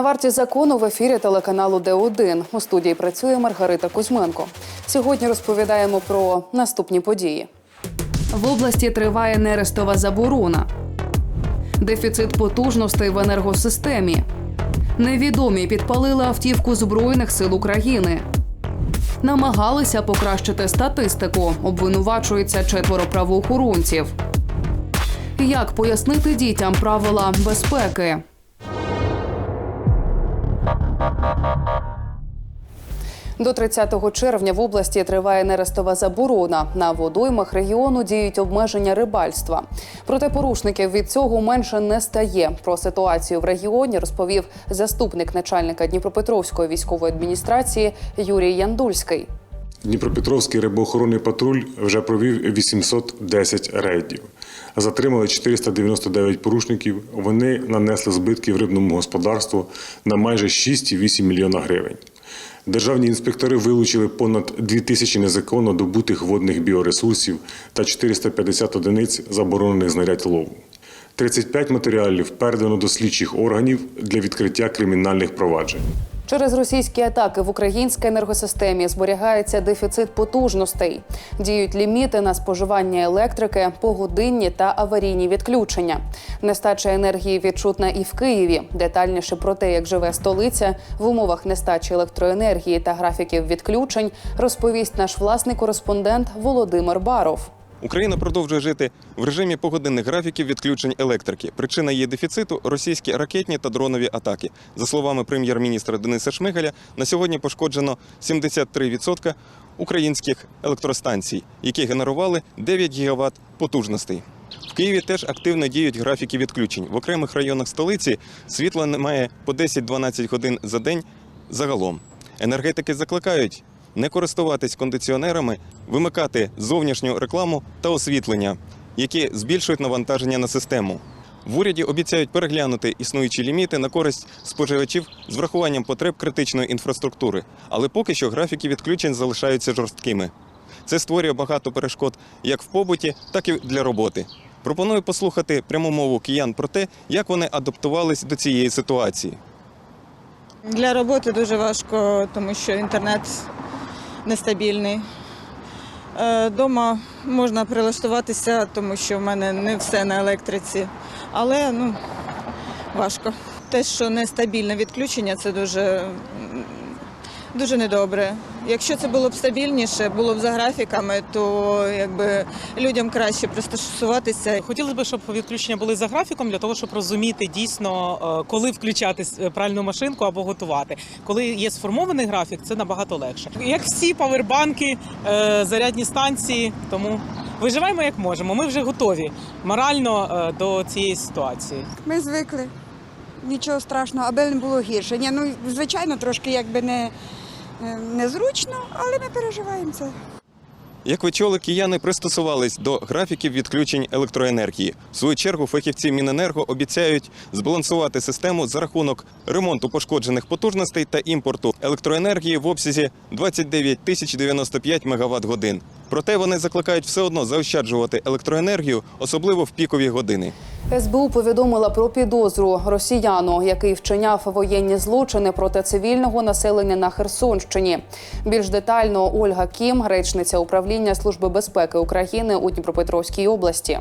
На варті закону в ефірі телеканалу Д1. У студії працює Маргарита Кузьменко. Сьогодні розповідаємо про наступні події. В області триває нерестова заборона. Дефіцит потужностей в енергосистемі. Невідомі підпалили автівку Збройних сил України. Намагалися покращити статистику. Обвинувачується четверо правоохоронців. Як пояснити дітям правила безпеки? До 30 червня в області триває нерестова заборона. На водоймах регіону діють обмеження рибальства. Проте порушників від цього менше не стає. Про ситуацію в регіоні розповів заступник начальника Дніпропетровської військової адміністрації Юрій Яндульський. Дніпропетровський рибоохоронний патруль вже провів 810 рейдів. Затримали 499 порушників. Вони нанесли збитків рибному господарству на майже 6,8 мільйона гривень. Державні інспектори вилучили понад 2 тисячі незаконно добутих водних біоресурсів та 450 одиниць заборонених знарядь лову. 35 матеріалів передано до слідчих органів для відкриття кримінальних проваджень. Через російські атаки в українській енергосистемі зберігається дефіцит потужностей. Діють ліміти на споживання електрики, погодинні та аварійні відключення. Нестача енергії відчутна і в Києві. Детальніше про те, як живе столиця в умовах нестачі електроенергії та графіків відключень, розповість наш власний кореспондент Володимир Баров. Україна продовжує жити в режимі погодинних графіків відключень електрики. Причина її дефіциту російські ракетні та дронові атаки. За словами прем'єр-міністра Дениса Шмигаля, на сьогодні пошкоджено 73% українських електростанцій, які генерували 9 гігават потужностей. В Києві теж активно діють графіки відключень. В окремих районах столиці світла немає по 10-12 годин за день загалом. Енергетики закликають не користуватись кондиціонерами, вимикати зовнішню рекламу та освітлення, які збільшують навантаження на систему. В уряді обіцяють переглянути існуючі ліміти на користь споживачів з врахуванням потреб критичної інфраструктури, але поки що графіки відключень залишаються жорсткими. Це створює багато перешкод як в побуті, так і для роботи. Пропоную послухати пряму мову киян про те, як вони адаптувались до цієї ситуації. Для роботи дуже важко, тому що інтернет нестабільний. Е, Дома можна прилаштуватися, тому що в мене не все на електриці, але ну, важко. Те, що нестабільне відключення, це дуже, дуже недобре. Якщо це було б стабільніше, було б за графіками, то якби людям краще пристосуватися. Хотілося б, щоб відключення були за графіком для того, щоб розуміти дійсно, е, коли включати пральну машинку або готувати. Коли є сформований графік, це набагато легше. Як всі павербанки, е, зарядні станції, тому виживаємо як можемо. Ми вже готові морально е, до цієї ситуації. Ми звикли. Нічого страшного, аби не було гірше. Ні, ну, звичайно, трошки якби не, незручно, але ми переживаємо це. Як ви чули, кияни пристосувались до графіків відключень електроенергії. В свою чергу фахівці Міненерго обіцяють збалансувати систему за рахунок ремонту пошкоджених потужностей та імпорту електроенергії в обсязі 29 тисяч 95 мегаватт годин. Проте вони закликають все одно заощаджувати електроенергію, особливо в пікові години. СБУ повідомила про підозру росіяну, який вчиняв воєнні злочини проти цивільного населення на Херсонщині. Більш детально Ольга Кім, речниця управління Служби безпеки України у Дніпропетровській області.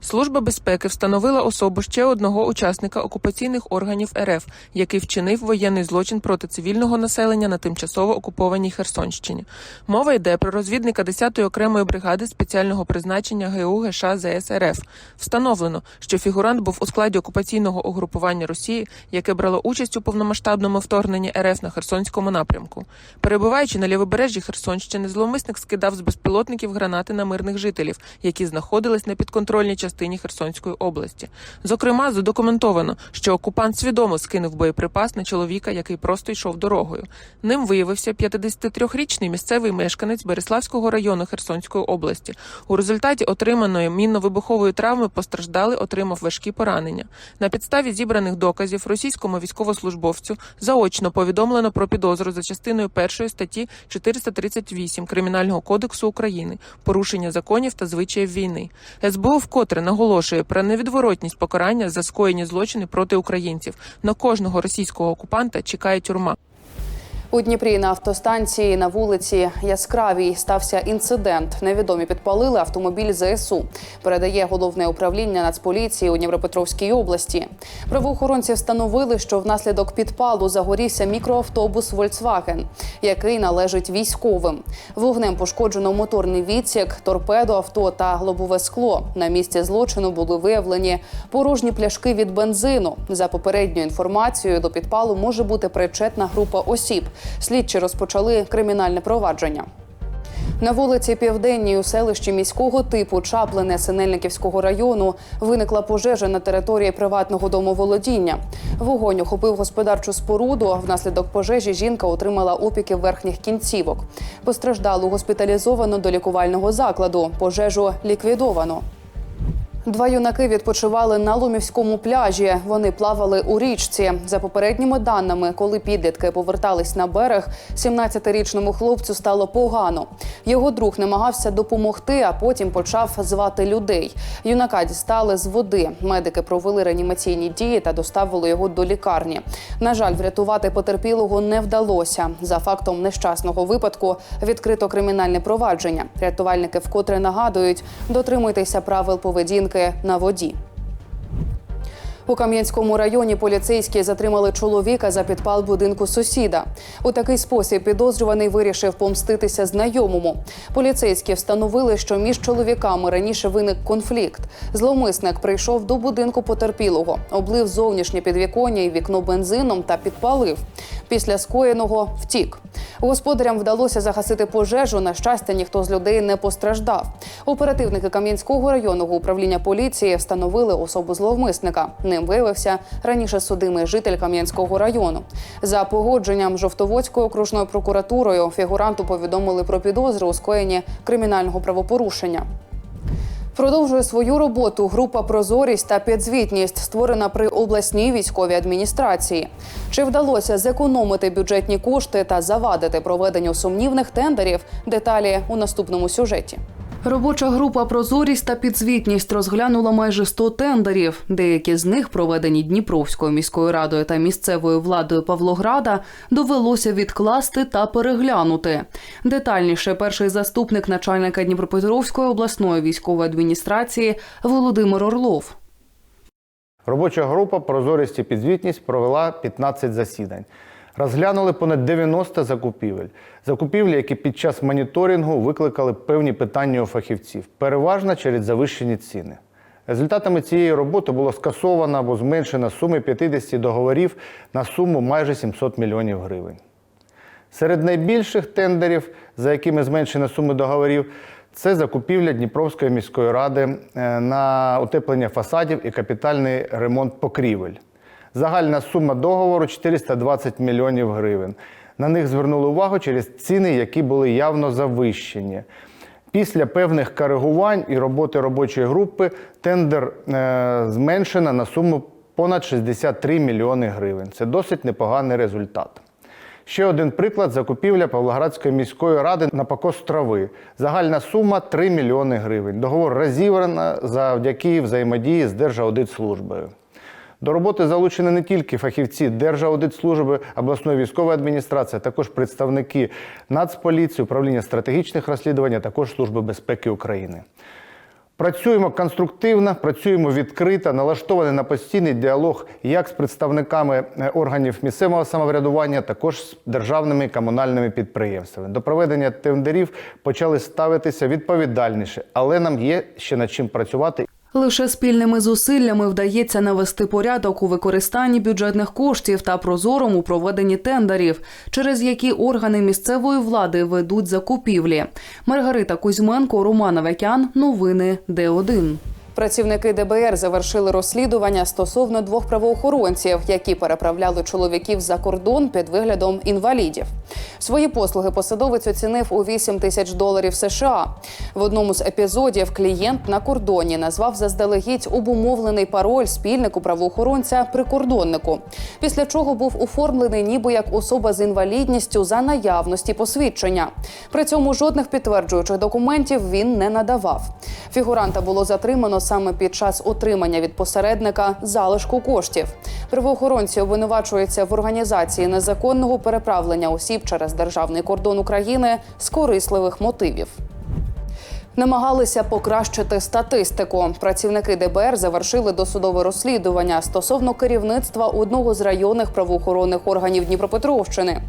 Служба безпеки встановила особу ще одного учасника окупаційних органів РФ, який вчинив воєнний злочин проти цивільного населення на тимчасово окупованій Херсонщині. Мова йде про розвідника 10-ї окремої бригади спеціального призначення ГУ ГШ ЗС РФ. Встановлено, що фігурант був у складі окупаційного угрупування Росії, яке брало участь у повномасштабному вторгненні РФ на Херсонському напрямку. Перебуваючи на лівобережжі Херсонщини, зловмисник скидав з безпілотників гранати на мирних жителів, які знаходились на підконтрольній частині Херсонської області. Зокрема, задокументовано, що окупант свідомо скинув боєприпас на чоловіка, який просто йшов дорогою. Ним виявився 53-річний місцевий мешканець Береславського району Херсонської області. У результаті отриманої мінно-вибухової травми постраждалий отримав важкі поранення. На підставі зібраних доказів російському військовослужбовцю заочно повідомлено про підозру за частиною першої статті 438 Кримінального кодексу України порушення законів та звичаїв війни. СБУ вкотре вкотре наголошує про невідворотність покарання за скоєні злочини проти українців. На кожного російського окупанта чекає тюрма. У Дніпрі на автостанції на вулиці Яскравій стався інцидент. Невідомі підпалили автомобіль ЗСУ. Передає головне управління Нацполіції у Дніпропетровській області. Правоохоронці встановили, що внаслідок підпалу загорівся мікроавтобус Volkswagen, який належить військовим. Вогнем пошкоджено моторний відсік, торпедо авто та лобове скло. На місці злочину були виявлені порожні пляшки від бензину. За попередньою інформацією, до підпалу може бути причетна група осіб. Слідчі розпочали кримінальне провадження. На вулиці Південній у селищі міського типу Чаплине Синельниківського району виникла пожежа на території приватного домоволодіння. Вогонь охопив господарчу споруду. Внаслідок пожежі жінка отримала опіки верхніх кінцівок. Постраждалу госпіталізовано до лікувального закладу. Пожежу ліквідовано. Два юнаки відпочивали на Ломівському пляжі. Вони плавали у річці. За попередніми даними, коли підлітки повертались на берег, 17-річному хлопцю стало погано. Його друг намагався допомогти, а потім почав звати людей. Юнака дістали з води. Медики провели реанімаційні дії та доставили його до лікарні. На жаль, врятувати потерпілого не вдалося. За фактом нещасного випадку відкрито кримінальне провадження. Рятувальники вкотре нагадують, дотримуйтеся правил поведінки на воді. У Кам'янському районі поліцейські затримали чоловіка за підпал будинку сусіда. У такий спосіб підозрюваний вирішив помститися знайомому. Поліцейські встановили, що між чоловіками раніше виник конфлікт. Зловмисник прийшов до будинку потерпілого, облив зовнішнє підвіконня і вікно бензином та підпалив. Після скоєного втік. Господарям вдалося загасити пожежу. На щастя, ніхто з людей не постраждав. Оперативники Кам'янського районного управління поліції встановили особу зловмисника. Ним виявився раніше судимий житель Кам'янського району. За погодженням Жовтоводською окружною прокуратурою фігуранту повідомили про підозру у скоєнні кримінального правопорушення. Продовжує свою роботу група Прозорість та підзвітність, створена при обласній військовій адміністрації. Чи вдалося зекономити бюджетні кошти та завадити проведенню сумнівних тендерів? Деталі у наступному сюжеті. Робоча група Прозорість та підзвітність розглянула майже 100 тендерів. Деякі з них, проведені Дніпровською міською радою та місцевою владою Павлограда, довелося відкласти та переглянути. Детальніше перший заступник начальника Дніпропетровської обласної військової адміністрації Володимир Орлов. Робоча група Прозорість і підзвітність провела 15 засідань. Розглянули понад 90 закупівель. Закупівлі, які під час моніторингу викликали певні питання у фахівців, переважно через завищені ціни. Результатами цієї роботи було скасовано або зменшено суми 50 договорів на суму майже 700 мільйонів гривень. Серед найбільших тендерів, за якими зменшено суми договорів, це закупівля Дніпровської міської ради е, на утеплення фасадів і капітальний ремонт покрівель. Загальна сума договору 420 мільйонів гривень. На них звернули увагу через ціни, які були явно завищені. Після певних коригувань і роботи робочої групи тендер е, зменшено на суму понад 63 мільйони гривень. Це досить непоганий результат. Ще один приклад закупівля Павлоградської міської ради на покос трави. Загальна сума 3 мільйони гривень. Договор розібрано завдяки взаємодії з Держаудитслужбою. До роботи залучені не тільки фахівці Держаудитслужби, обласної військової адміністрації, а також представники Нацполіції, управління стратегічних розслідувань, а також Служби безпеки України. Працюємо конструктивно, працюємо відкрито, налаштовані на постійний діалог як з представниками е, органів місцевого самоврядування, також з державними комунальними підприємствами. До проведення тендерів почали ставитися відповідальніше, але нам є ще над чим працювати. Лише спільними зусиллями вдається навести порядок у використанні бюджетних коштів та прозорому проведенні тендерів, через які органи місцевої влади ведуть закупівлі. Маргарита Кузьменко, Роман Авакян. Новини Д1. Працівники ДБР завершили розслідування стосовно двох правоохоронців, які переправляли чоловіків за кордон під виглядом інвалідів. Свої послуги посадовець оцінив у 8 тисяч доларів США. В одному з епізодів клієнт на кордоні назвав заздалегідь обумовлений пароль спільнику правоохоронця прикордоннику. Після чого був оформлений ніби як особа з інвалідністю за наявності посвідчення. При цьому жодних підтверджуючих документів він не надавав. Фігуранта було затримано саме під час отримання від посередника залишку коштів. Правоохоронці обвинувачуються в організації незаконного переправлення осіб через державний кордон України з корисливих мотивів. Намагалися покращити статистику. Працівники ДБР завершили досудове розслідування стосовно керівництва одного з районних правоохоронних органів Дніпропетровщини.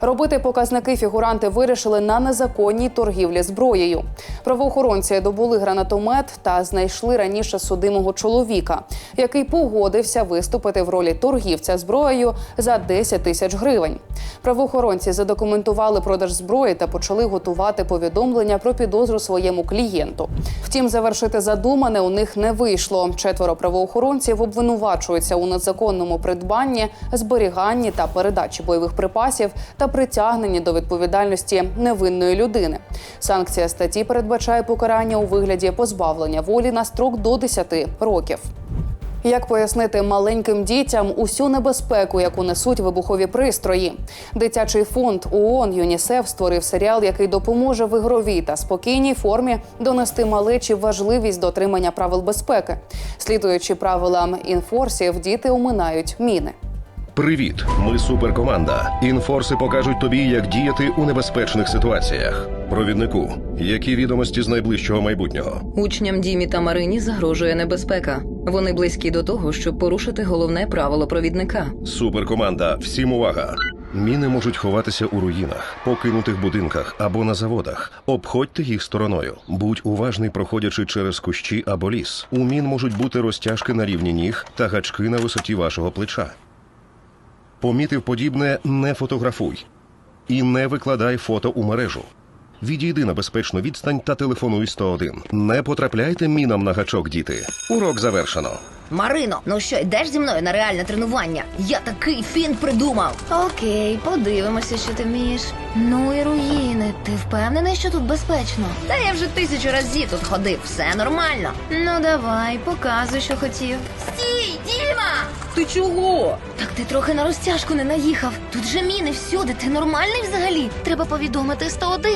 Робити показники фігуранти вирішили на незаконній торгівлі зброєю. Правоохоронці добули гранатомет та знайшли раніше судимого чоловіка, який погодився виступити в ролі торгівця зброєю за 10 тисяч гривень. Правоохоронці задокументували продаж зброї та почали готувати повідомлення про підозру своєму клієнту. Втім, завершити задумане у них не вийшло. Четверо правоохоронців обвинувачуються у незаконному придбанні, зберіганні та передачі бойових припасів та притягненні до відповідальності невинної людини. Санкція статті передбачає покарання у вигляді позбавлення волі на строк до 10 років. Як пояснити маленьким дітям усю небезпеку, яку несуть вибухові пристрої? Дитячий фонд ООН ЮНІСЕФ створив серіал, який допоможе в ігровій та спокійній формі донести малечі важливість дотримання правил безпеки. Слідуючи правилам інфорсів, діти оминають міни. Привіт, ми суперкоманда. Інфорси покажуть тобі, як діяти у небезпечних ситуаціях. Провіднику, які відомості з найближчого майбутнього. Учням Дімі та Марині загрожує небезпека. Вони близькі до того, щоб порушити головне правило провідника. Суперкоманда, всім увага! Міни можуть ховатися у руїнах, покинутих будинках або на заводах. Обходьте їх стороною. Будь уважний, проходячи через кущі або ліс. У мін можуть бути розтяжки на рівні ніг та гачки на висоті вашого плеча. Помітив подібне, не фотографуй і не викладай фото у мережу. Відійди на безпечну відстань та телефонуй 101. Не потрапляйте мінам на гачок, діти. Урок завершено. Марино, ну що, йдеш зі мною на реальне тренування? Я такий фін придумав. Окей, подивимося, що ти вмієш. Ну і руїни. Ти впевнений, що тут безпечно? Та я вже тисячу разів тут ходив, все нормально. Ну давай, показуй, що хотів. Стій, Діма! Ти чого? Ти трохи на розтяжку не наїхав. Тут же міни всюди. Ти нормальний взагалі? Треба повідомити 101.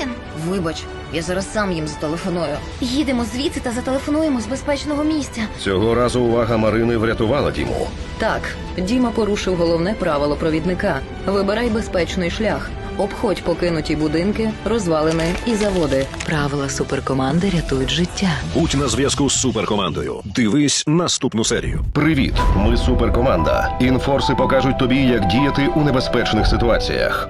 Вибач, я зараз сам їм зателефоную. Їдемо звідси та зателефонуємо з безпечного місця. Цього разу увага Марини врятувала Діму. Так, Діма порушив головне правило провідника: вибирай безпечний шлях. Обходь покинуті будинки, розвалини і заводи. Правила суперкоманди рятують життя. Будь на зв'язку з суперкомандою. Дивись наступну серію. Привіт, ми суперкоманда. Інфорси покажуть тобі, як діяти у небезпечних ситуаціях.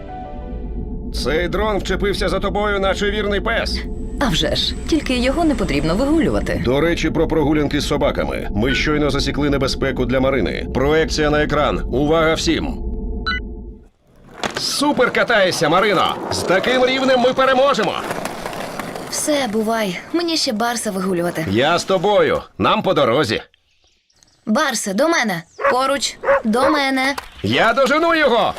Цей дрон вчепився за тобою, наче вірний пес. А вже ж, тільки його не потрібно вигулювати. До речі, про прогулянки з собаками. Ми щойно засікли небезпеку для Марини. Проекція на екран. Увага всім! Супер катаєшся, Марино! З таким рівнем ми переможемо! Все, бувай. Мені ще Барса вигулювати. Я з тобою. Нам по дорозі. Барсе, до мене. Поруч, до мене. Я дожену його!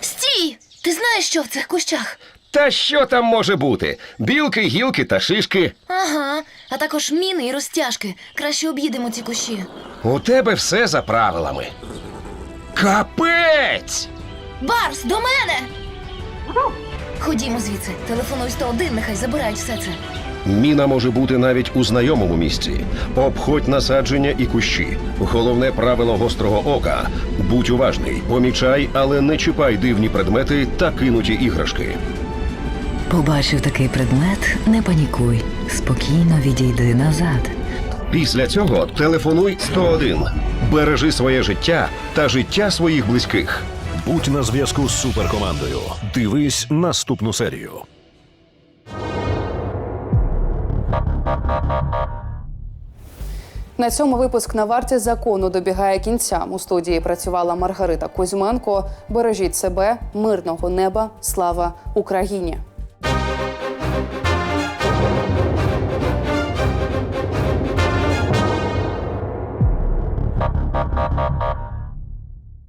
Стій! Ти знаєш, що в цих кущах? Та що там може бути? Білки, гілки та шишки. Ага, а також міни і розтяжки. Краще об'їдемо ці кущі. У тебе все за правилами. Капець! Барс, до мене! Ходімо звідси. Телефонуй 101, нехай забирають все це. Міна може бути навіть у знайомому місці. Обходь насадження і кущі. Головне правило гострого ока: будь уважний, помічай, але не чіпай дивні предмети та кинуті іграшки. Побачив такий предмет, не панікуй. Спокійно відійди назад. Після цього телефонуй 101. Бережи своє життя та життя своїх близьких. Будь на зв'язку з суперкомандою. Дивись наступну серію. На цьому випуск на варті закону добігає кінця. У студії працювала Маргарита Кузьменко. Бережіть себе, мирного неба, слава Україні.